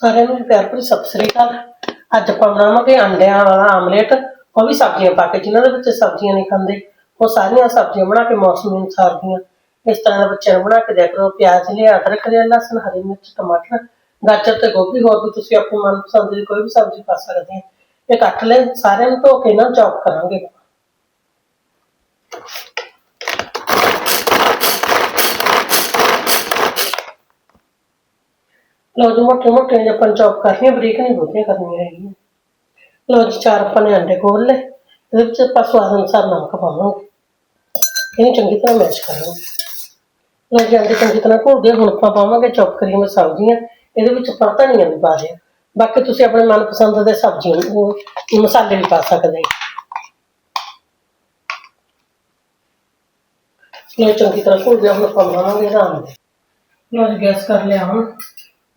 ਸਾਰਿਆਂ ਨੂੰ ਪਿਆਰ ਭਰੀ ਸਤਿ ਸ੍ਰੀ ਅਕਾਲ। ਅੱਜ ਆਪਾਂ ਬਣਾਵਾਂਗੇ ਅੰਡਿਆਂ ਵਾਲਾ ਆਮਲੇਟ। ਉਹ ਵੀ ਸਬਜ਼ੀਆਂ ਪਾ ਕੇ, ਜਿਨ੍ਹਾਂ ਦੇ ਵਿੱਚ ਸਬਜ਼ੀਆਂ ਨਹੀਂ ਖਾਂਦੇ। ਉਹ ਸਾਰੀਆਂ ਸਬਜ਼ੀਆਂ ਬਣਾ ਕੇ ਮੌਸਮੀ ਅਨੁਸਾਰ ਦੀਆਂ। ਇਸ ਤਰ੍ਹਾਂ ਦੇ ਬੱਚਿਆਂ ਨੂੰ ਬਣਾ ਕੇ ਦਿਆ ਕਰੋ। ਪਿਆਜ਼ ਲਿਆ ਅਦਰਕ ਲਿਆ ਲਸਣ, ਹਰੀ ਮਿਰਚ, ਟਮਾਟਰ, ਗਾਜਰ ਤੇ ਗੋਭੀ। ਹੋਰ ਵੀ ਤੁਸੀਂ ਆਪਣੀ ਮਨਪਸੰਦ ਦੀ ਕੋਈ ਵੀ ਸਬਜ਼ੀ ਪਾ ਸਕਦੇ ਹੋ ਇਹ ਕੱਟ ਲੈ ਸਾਰਿਆਂ ਨੂੰ ਧੋ ਕੇ ਨਾ ਚੌਪ ਕਰਾਂਗੇ। ਲਓ ਜੀ ਮੋਟੇ ਮੋਟੇ ਜਿਹੇ ਆਪਾਂ ਚੌਪ ਕਰਨੀਆਂ, ਬਰੀਕ ਨਹੀਂ ਬਹੁਤੀਆਂ ਕਰਨੀਆਂ ਹੈਗੀਆਂ। ਲਓ ਜੀ, ਚਾਰ ਆਪਾਂ ਨੇ ਅੰਡੇ ਖੋਲ ਲਏ, ਇਹਦੇ ਵਿੱਚ ਆਪਾਂ ਸਵਾਦ ਅਨੁਸਾਰ ਨਮਕ ਪਾਵਾਂਗੇ। ਇਹਨੂੰ ਚੰਗੀ ਤਰ੍ਹਾਂ ਮੈਸ਼ ਕਰਾਂਗੇ ਲਓ ਜੀ ਅੰਡੇ ਚੰਗੀ ਤਰ੍ਹਾਂ ਘੋਲ ਗਏ, ਹੁਣ ਆਪਾਂ ਪਾਵਾਂਗੇ ਚੌਪ ਕਰੀਆਂ ਹੋਈਆਂ ਸਬਜ਼ੀਆਂ। ਇਹਦੇ ਵਿੱਚ ਆਪਾਂ ਧਨੀਆ ਵੀ ਪਾ ਦਿਆ ਬਾਕੀ ਤੁਸੀਂ ਆਪਣੇ ਮਨਪਸੰਦ ਦੇ ਸਬਜ਼ੀਆਂ ਨੂੰ ਮਸਾਲੇ ਵੀ ਪਾ ਸਕਦੇ ਹੋ। ਲਓ ਚੰਗੀ ਤਰ੍ਹਾਂ ਘੋਲ ਗਿਆ ਹੁਣ ਆਪਾਂ ਬਣਾਵਾਂਗੇ ਇਹਦਾ ਆਮਲੇਟ ਲਓ ਗੈਸ ਕਰ ਲਿਆ ਹੁਣ।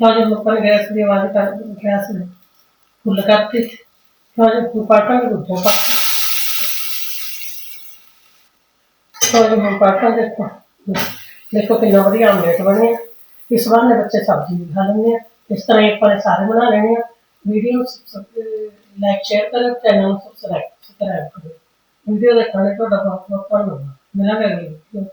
थोड़े ऊपर गैस भी आवाज़ कर गैस में फूल करते थे थोड़े पाटा देखो देखो कितना बढ़िया बने इस बार ने बच्चे सब्ज़ी भी खा लेंगे इस तरह एक बार सारे बना लेने वीडियो लाइक शेयर करो चैनल सब्सक्राइब करो वीडियो देखने का बहुत बहुत धन्यवाद मिला अगली